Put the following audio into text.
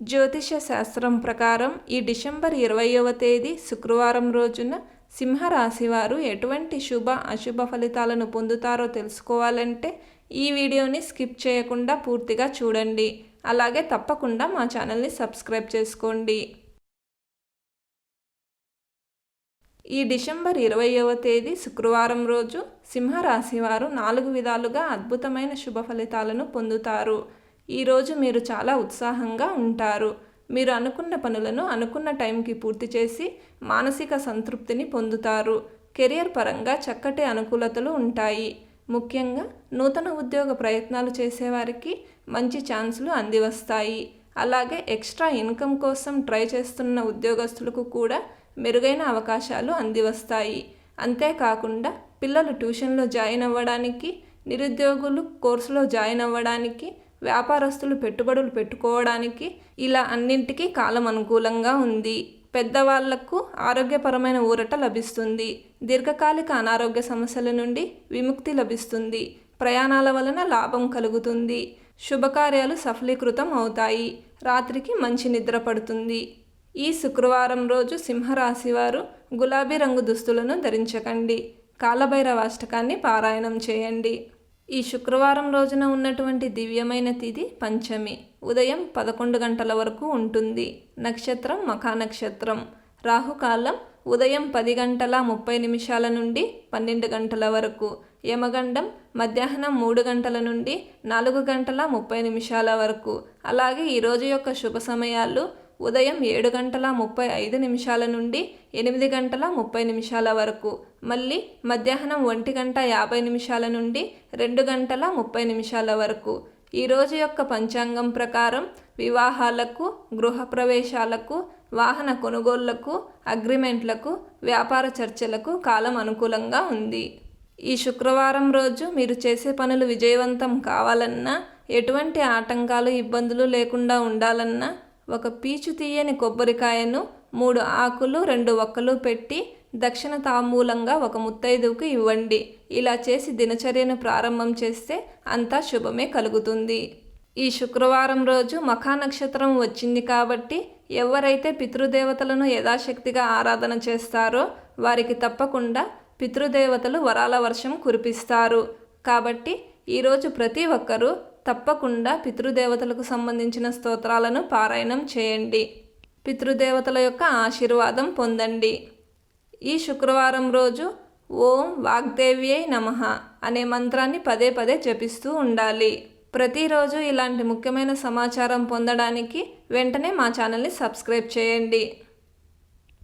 జ్యోతిష శాస్త్రం ప్రకారం ఈ డిసెంబర్ ఇరవయవ తేదీ శుక్రవారం రోజున సింహరాశి వారు ఎటువంటి శుభ అశుభ ఫలితాలను పొందుతారో తెలుసుకోవాలంటే ఈ వీడియోని స్కిప్ చేయకుండా పూర్తిగా చూడండి. అలాగే తప్పకుండా మా ఛానల్ని సబ్స్క్రైబ్ చేసుకోండి. ఈ డిసెంబర్ ఇరవయవ తేదీ శుక్రవారం రోజు సింహరాశి వారు నాలుగు విధాలుగా అద్భుతమైన శుభ ఫలితాలను పొందుతారు. ఈరోజు మీరు చాలా ఉత్సాహంగా ఉంటారు. మీరు అనుకున్న పనులను అనుకున్న టైంకి పూర్తి చేసి మానసిక సంతృప్తిని పొందుతారు. కెరియర్ పరంగా చక్కటి అనుకూలతలు ఉంటాయి. ముఖ్యంగా నూతన ఉద్యోగ ప్రయత్నాలు చేసేవారికి మంచి ఛాన్సులు అందివస్తాయి. అలాగే ఎక్స్ట్రా ఇన్కమ్ కోసం ట్రై చేస్తున్న ఉద్యోగస్తులకు కూడా మెరుగైన అవకాశాలు అందివస్తాయి. అంతేకాకుండా పిల్లలు ట్యూషన్లో జాయిన్ అవ్వడానికి నిరుద్యోగులు కోర్సులో జాయిన్ అవ్వడానికి వ్యాపారస్తులు పెట్టుబడులు పెట్టుకోవడానికి ఇలా అన్నింటికీ కాలం అనుకూలంగా ఉంది. పెద్దవాళ్ళకు ఆరోగ్యపరమైన ఊరట లభిస్తుంది. దీర్ఘకాలిక అనారోగ్య సమస్యల నుండి విముక్తి లభిస్తుంది. ప్రయాణాల వలన లాభం కలుగుతుంది. శుభకార్యాలు సఫలీకృతం అవుతాయి. రాత్రికి మంచి నిద్ర పడుతుంది. ఈ శుక్రవారం రోజు సింహరాశి వారు గులాబీ రంగు దుస్తులను ధరించకండి. కాలభైరవాష్టకాన్ని పారాయణం చేయండి. ఈ శుక్రవారం రోజున ఉన్నటువంటి దివ్యమైన తిథి పంచమి. ఉదయం పదకొండు గంటల వరకు ఉంటుంది. నక్షత్రం మఖా నక్షత్రం. రాహుకాలం ఉదయం పది గంటల ముప్పై నిమిషాల నుండి పన్నెండు గంటల వరకు. యమగండం మధ్యాహ్నం మూడు గంటల నుండి నాలుగు గంటల ముప్పై నిమిషాల వరకు. అలాగే ఈరోజు యొక్క శుభ సమయాలు ఉదయం ఏడు గంటల ముప్పై ఐదు నిమిషాల నుండి ఎనిమిది గంటల ముప్పై నిమిషాల వరకు మళ్ళీ మధ్యాహ్నం ఒంటి గంట యాభై నిమిషాల నుండి రెండు గంటల ముప్పై నిమిషాల వరకు. ఈరోజు యొక్క పంచాంగం ప్రకారం వివాహాలకు గృహప్రవేశాలకు వాహన కొనుగోళ్ళకు అగ్రిమెంట్లకు వ్యాపార చర్చలకు కాలం అనుకూలంగా ఉంది. ఈ శుక్రవారం రోజు మీరు చేసే పనులు విజయవంతం కావాలన్నా ఎటువంటి ఆటంకాలు ఇబ్బందులు లేకుండా ఉండాలన్నా ఒక పీచు తీయని కొబ్బరికాయను మూడు ఆకులు రెండు ఒక్కలు పెట్టి దక్షిణ తాంబూలంగా ఒక ముత్తైదువుకు ఇవ్వండి. ఇలా చేసి దినచర్యను ప్రారంభం చేస్తే అంతా శుభమే కలుగుతుంది. ఈ శుక్రవారం రోజు మఖా నక్షత్రం వచ్చింది కాబట్టి ఎవరైతే పితృదేవతలను యథాశక్తిగా ఆరాధన చేస్తారో వారికి తప్పకుండా పితృదేవతలు వరాల వర్షం కురిపిస్తారు. కాబట్టి ఈరోజు ప్రతి ఒక్కరూ తప్పకుండా పితృదేవతలకు సంబంధించిన స్తోత్రాలను పారాయణం చేయండి. పితృదేవతల యొక్క ఆశీర్వాదం పొందండి. ఈ శుక్రవారం రోజు ఓం వాగ్దేవ్యై నమ అనే మంత్రాన్ని పదే పదే జపిస్తూ ఉండాలి. ప్రతిరోజు ఇలాంటి ముఖ్యమైన సమాచారం పొందడానికి వెంటనే మా ఛానల్ని సబ్స్క్రైబ్ చేయండి.